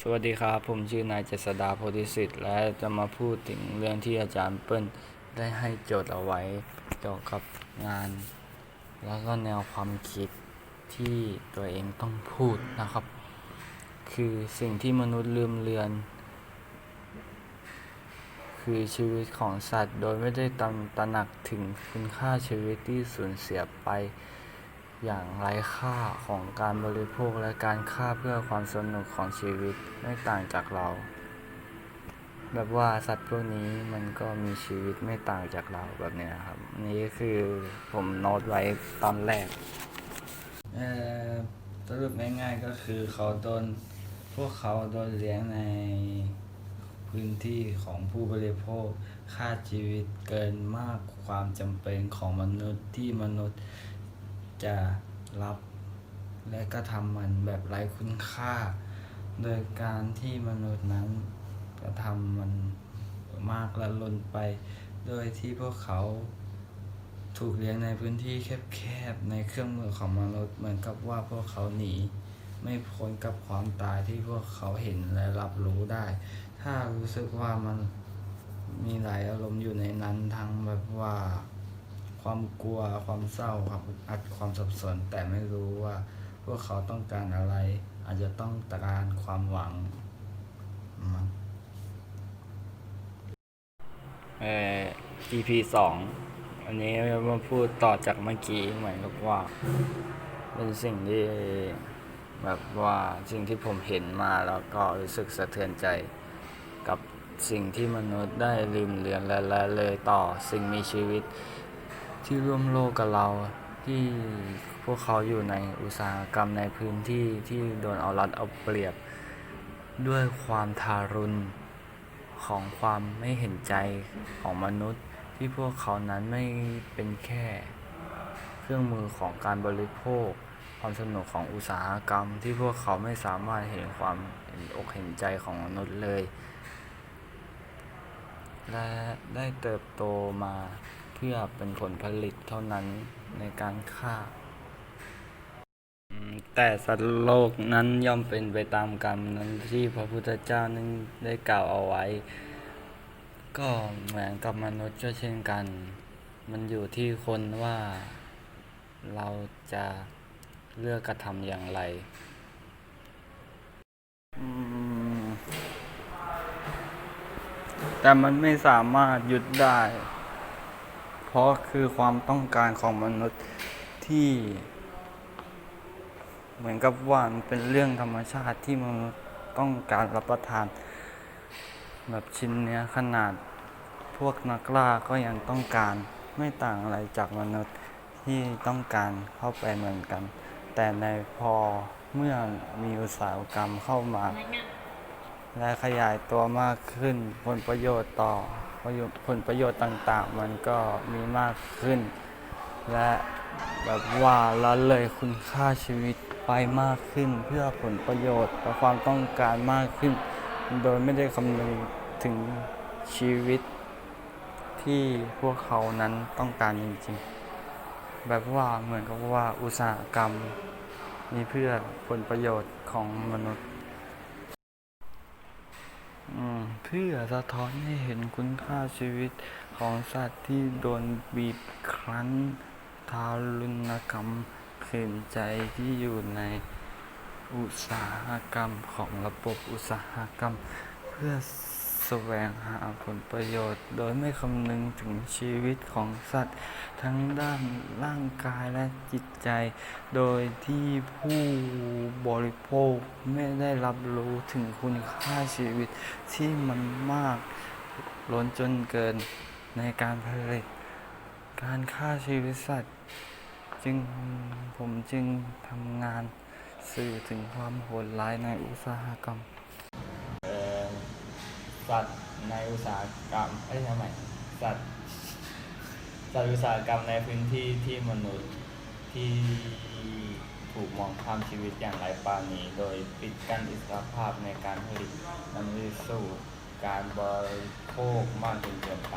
สวัสดีครับ ผมชื่อนายเจษดาโพธิสิทธิ์ และจะมาพูดถึงเรื่องที่อาจารย์เปิ้ลได้ให้โจทย์เอาไว้เกี่ยวกับงาน แล้วก็แนวความคิดที่ตัวเองต้องพูดนะครับ คือสิ่งที่มนุษย์ลืมเลือน คือชีวิตของสัตว์ โดยไม่ได้ตำตระหนักถึงคุณค่าชีวิตที่สูญเสียไป อย่างไร้ค่าของการบริโภคและการฆ่าเพื่อความสนุกของชีวิตไม่ต่างจากเรา แบบว่าสัตว์พวกนี้มันก็มีชีวิตไม่ต่างจากเราแบบเนี้ยครับ นี่คือผมโน้ตไว้ตอนแรกสรุปง่ายๆก็คือเขาโดนพวกเขาโดนเลี้ยงในพื้นที่ของผู้บริโภคค่าชีวิตเกินมากความจำเป็นของมนุษย์ที่มนุษย์ จะรับและก็ทำมันแบบไร้คุณค่า โดยการที่มนุษย์นั้นกระทำมันมากและล้นไป โดยที่พวกเขาถูกเลี้ยงในพื้นที่แคบๆในเครื่องมือของมนุษย์เหมือนกับว่าพวกเขาหนี ไม่พ้นกับความตายที่พวกเขาเห็นและรับรู้ได้ ถ้ารู้สึกว่ามันมีหลายอารมณ์อยู่ในนั้นทั้งแบบว่า ความกลัวความเศร้าความอึดอัดความสับสน แต่ไม่รู้ว่า พวกเขาต้องการอะไร อาจจะต้องการความหวังมั้งเอ่อ EP สองอันนี้มาพูดต่อจากเมื่อกี้เหมือนกับว่า เป็นสิ่งที่แบบว่าสิ่งที่ผมเห็นมาแล้วก็รู้สึกสะเทือนใจกับสิ่งที่มนุษย์ได้ลืมเลือนและละเลยต่อสิ่งมีชีวิต ที่ร่วมโลกกับเราที่พวกเขาอยู่ในอุตสาหกรรมในพื้นที่ที่โดนเอารัดเอาเปรียบ ด้วยความทารุณของความไม่เห็นใจของมนุษย์ ที่พวกเขานั้นไม่เป็นแค่ เครื่องมือของการบริโภค ความสนุกของอุตสาหกรรม ที่พวกเขาไม่สามารถเห็นความเห็นอกเห็นใจของมนุษย์เลย และได้เติบโตมา เพื่อเป็นผลผลิตเท่านั้นในการฆ่า แต่สัตว์โลกนั้นย่อมเป็นไปตามกรรมนั้นที่พระพุทธเจ้านั้นได้กล่าวเอาไว้ ก็เหมือนกับมนุษย์ก็เช่นกัน มันอยู่ที่คนว่าเราจะเลือกกระทำอย่างไรแต่มันไม่สามารถหยุดได้ ราะคือความต้องการของมนุษย์ที่ เหมือนกับว่ามันเป็นเรื่องธรรมชาติที่มนุษย์ต้องการรับประทาน แบบชิ้นเนื้อขนาดพวกนักล่าก็ยังต้องการไม่ต่างอะไรจากมนุษย์ที่ต้องการเข้าไปเหมือนกัน แต่ในพอเมื่อมีอุตสาหกรรมเข้ามา และขยายตัวมากขึ้น ผลประโยชน์ต่อผลประโยชน์ต่างๆ มันก็มีมากขึ้น และแบบว่าละเลยคุณค่าชีวิตไปมากขึ้น เพื่อผลประโยชน์และความต้องการมากขึ้น โดยไม่ได้คำนึงถึงชีวิตที่พวกเขานั้นต้องการจริงๆ แบบว่าเหมือนกับว่าอุตสาหกรรมมีเพื่อผลประโยชน์ของมนุษย์ เพื่อสะท้อนให้เห็นคุณค่าชีวิตของสัตว์ที่โดนบีบคั้นทารุณกรรมขืนใจที่อยู่ในอุตสาหกรรมของระบบอุตสาหกรรม เพื่อ แสวงหาผลประโยชน์ โดยไม่คำนึงถึงชีวิตของสัตว์ ทั้งด้านร่างกายและจิตใจ โดยที่ผู้บริโภคไม่ได้รับรู้ถึงคุณค่าชีวิตที่มันมากล้นจนเกินในการผลิต การฆ่าชีวิตสัตว์ จึงผมจึงทำงานสื่อถึงความโหดร้ายในอุตสาหกรรม สัตว์ในอุตสาหกรรมเอ้ยทำไมสัตว์สัตว์อุตสาหกรรมในพื้นที่ที่มนุษย์ที่ถูกมองข้ามชีวิตอย่างไร้ปราณีโดยปิดกั้นอิสรภาพในการผลิตนำไปสู่การบริโภคมากจนเกินไป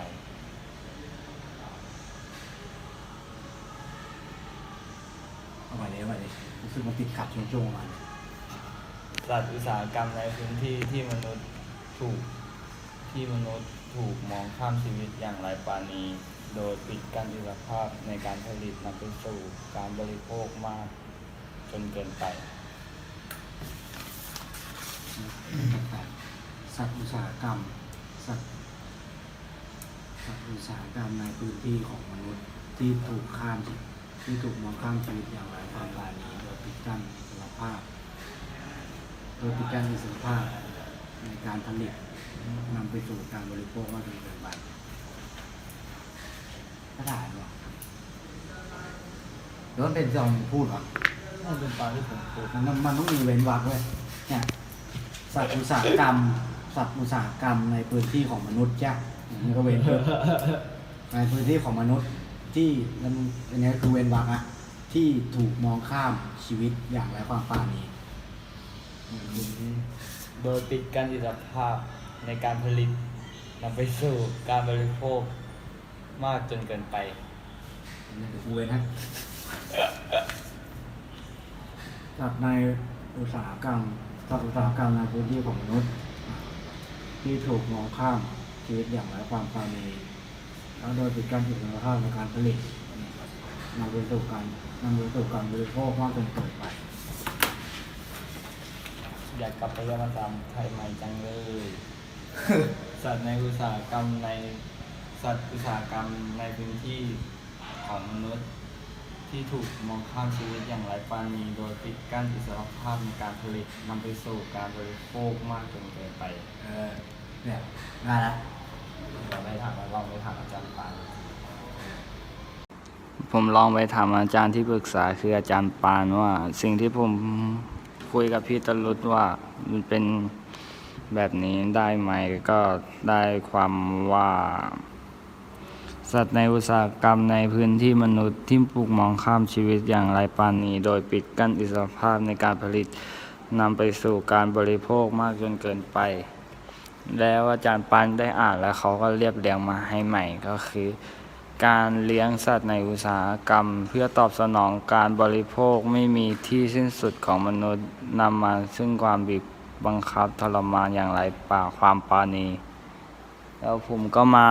เอาใหม่เลยเอาใหม่เลยรู้สึกมันติดขัดช่วงๆประมาณสัตว์อุตสาหกรรมในพื้นที่ที่มนุษย์ถูก ที่มนุษย์ถูกมองข้ามชีวิตอย่างไรปาณีโดยปิดกั้นอิสรภาพในการผลิตนำไปสู่การบริโภคมากจนเกินไป สัตว์อุตสาหกรรม สัตว์สัตว์อุตสาหกรรมในพื้นที่ของมนุษย์ที่ถูกข้ามที่ถูกมองข้ามชีวิตอย่างไรความปาณีโดยปิดกั้นอิสรภาพ โดยปิดกั้นอิสรภาพ ในการผลิตนำไปสู่การบริโภคมากจนเกินไปก็ได้หรอหรือว่าเป็นจอมพูดเหรอนั่นเป็นตอนที่ผมพูดมันต้องมันต้องมีเว้นวรรคเว้ยเนี่ยสัตว์อุตสาหกรรม สัตว์อุตสาหกรรมในพื้นที่ของมนุษย์จ้ะอย่างนี้ก็เว้นเพิ่มในพื้นที่ของมนุษย์ที่มันอันนี้คือเว้นวรรคอะที่ถูกมองข้ามชีวิตอย่างไรความปราณี โดยปิดกั้นอิสรภาพในการผลิตนำไปสู่การบริโภคมากจนเกินไปอันนี้ยวกูเว้นให้สัตว์ในอุตสาหกรรมสัตว์อุตสาหกรรมในพื้นที่ของมนุษย์ ที่ถูกมองข้ามชีวิตอย่างไรความปราณีแล้วโดยปิดกั้นอิสรภาพในการผลิตนำไปสู่การนำไปสู่การบริโภคมากจนเกินไป อยากกลับไปเรียนภาษาไทยใหม่จังเลย สัตว์ในอุตสาหกรรมในสัตว์อุตสาหกรรมในพื้นที่ของมนุษย์ที่ถูกมองข้ามชีวิตอย่างไร้ปราณีโดยปิดกั้นอิสรภาพในการผลิตนำไปสู่การบริโภคมากจนเกินไป เออเนี่ยได้ละเราได้ถามลองไปถามอาจารย์ปานผมลองไปถามอาจารย์ที่ปรึกษาคืออาจารย์ปานว่า สิ่งที่ผม คุยกับพี่ตลุดว่ามันเป็นแบบนี้ได้ไหมก็ได้ความว่า สัตว์ในอุตสาหกรรมในพื้นที่มนุษย์ที่ถูกมองข้ามชีวิตอย่างไรปานนี้ โดยปิดกั้นอิสรภาพในการผลิตนำไปสู่การบริโภคมากจนเกินไป แล้วอาจารย์ปันได้อ่านแล้วเขาก็เรียบเรียงมาให้ใหม่ก็คือ การเลี้ยงสัตว์ในอุตสาหกรรม เพื่อตอบสนองการบริโภคไม่มีที่สิ้นสุดของมนุษย์นำมาซึ่งความบีบบังคับทรมานอย่างไรป่าความปาณีแล้วผมก็มา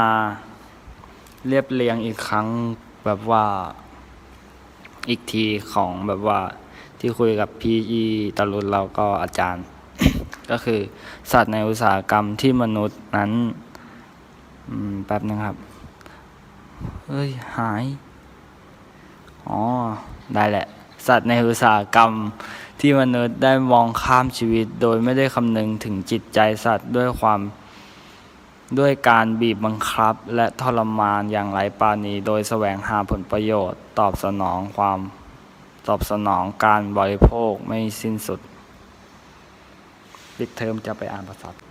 เรียบเรียงอีกครั้งแบบว่าอีกทีของแบบว่าที่คุยกับพี่อีตลุนเราก็อาจารย์ ก็คือสัตว์ในอุตสาหกรรมที่มนุษย์นั้นแป๊บนึงครับ เฮ้ย หาย อ๋อ ได้แหละ สัตว์ในอุตสาหกรรมที่มนุษย์ได้มองข้ามชีวิต โดยไม่ได้คำนึงถึงจิตใจสัตว์ด้วยความด้วยการบีบบังคับ และทรมานอย่างไรปราณีโดยแสวงหาผลประโยชน์ ตอบสนองความตอบสนองการบริโภคไม่สิ้นสุดปิดเทอมจะไปอ่านภาษา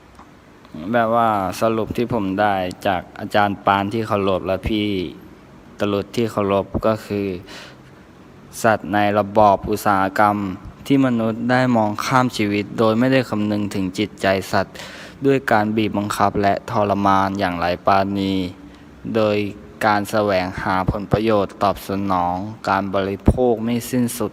แบบว่าสรุปที่ผมได้จากอาจารย์ปานที่เคารพและพี่ตลุดที่เคารพก็คือ สัตว์ในระบอบอุตสาหกรรมที่มนุษย์ได้มองข้ามชีวิต โดยไม่ได้คำนึงถึงจิตใจสัตว์ ด้วยการบีบบังคับและทรมานอย่างไรปราณีโดยการแสวงหาผลประโยชน์ตอบสนอง การบริโภคไม่สิ้นสุด